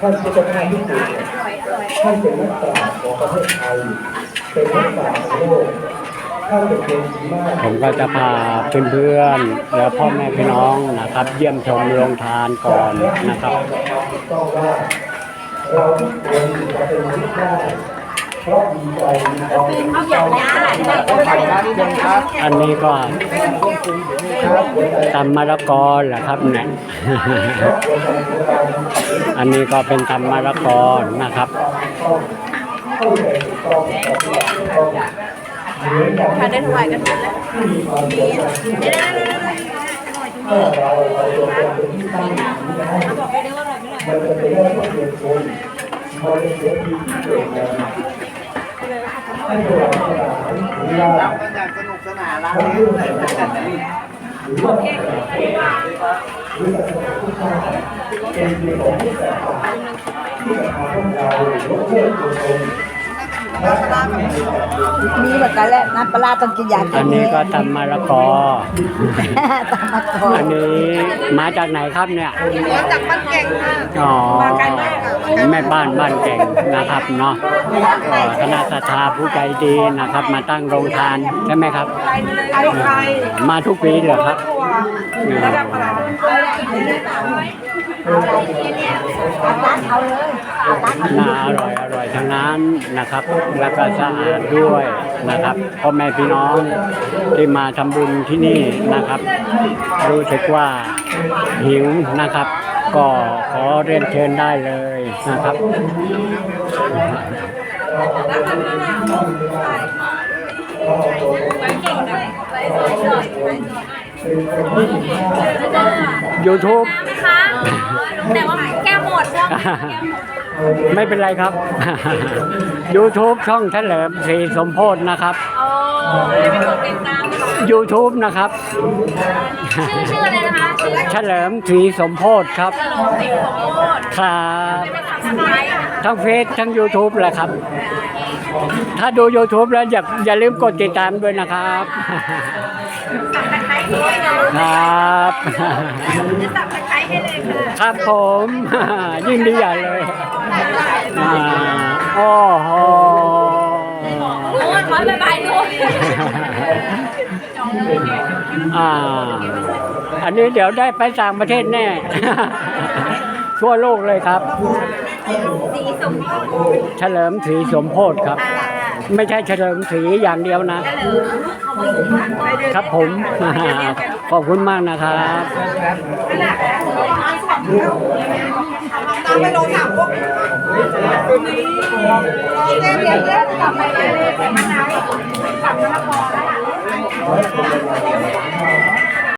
ท่านผู้ชมท่านที่สุดท่านเป็นนักปราชญ์ของประเทศไทย เป็นนักปราชญ์ของโลกท่านเป็นคนดีมาก ผมก็จะพาเพื่อนๆและพ่อแม่พี่น้องนะครับ เยี่ยมชมโรงทานก่อนนะครับ ต้องว่าเราทุกคนจะเป็นที่ได้ เพราะมีใจมีความเป็นผู้ใหญ่ต้องผ่านการที่ยังครับอันนี้ก็ครับตำมะละกอเหรอครับเนี่ย อันนี้ก็เป็นตำมะละกอนะครับเข้าใจถูกต้องปฏิบัติถูกต้องเหมือนกับค่ะได้ถวายกันแล้วที่มีความสำคัญที่ถ้าเราไปตรงที่ตั้งอยู่ได้มันจะเป็นได้ทุกเรื่องคนมันจะเสียทีที่เกิดมา เราทั้งหลายหรือว่ามันอยากสนุกสนานร้านนี้เรื่องและหรือว่าหรือว่าทุกชาติเป็นเรื่องของที่จะทำให้เราลดเลิกตัวตน มีเหมือนกันแหละน้ำปลาร้าต้องกินยาอันนี้ก็ตำมะละกอตามมาก่อนอันนี้มาจากไหนครับเนี่ยมาจากบ้านแก่งค่ะอ๋อมาไกลมากค่ะแม่บ้านบ้านเก่งนะครับเนาะก็คณะศรัทธาผู้ใจดีนะครับ มาตั้งโรงทานใช่ไหมครับไอ้ใครมาทุกปีเหรอครับ ระดับปลาเอาเลยเอาตัดน่าอร่อยอร่อยทั้งนั้นนะครับ แล้วก็สะอาดด้วยนะครับพ่อแม่พี่น้องที่มาทำบุญที่นี่นะครับ รู้สึกว่าหิวนะครับ ก็ขอเรียนเชิญได้เลยนะครับ YouTube นะคะแต่ว่าแก้หมดพวกแก้หมด ไม่เป็นไรครับ YouTube ช่องเฉลิมศรีสมโพธนะครับ โอ้ยไปกดติดตามค่ะ YouTube นะครับ ชื่อชื่ออะไรนะคะชื่อเฉลิมศรีสมโพธครับ ตลกสิงห์สมโภชครับ เป็นสับสไครต์นะคะ ทั้งเฟซทั้ง YouTube แหละครับ ถ้าดู YouTube แล้วอย่าอย่าลืมกดติดตามด้วยนะครับ ครับจะสับสไครต์ให้เลยค่ะครับผม ยิ่งดีใหญ่เลยอ่าโอ้โหนู้นขอบ๊ายบายนู้นอ่า อันนี้เดี๋ยวได้ไปต่างประเทศแน่ ทั่วโลกเลยครับ สีสมโภชเฉลิมศรีสมโพธครับ ไม่ใช่เฉลิมศรีอย่างเดียวนะ ครับผม ขอบคุณมากนะครับไปลงถามพวกเจ๊เดี๋ยวเจ๊กลับไปเลยมะนาวกลับมะละกอแล้ว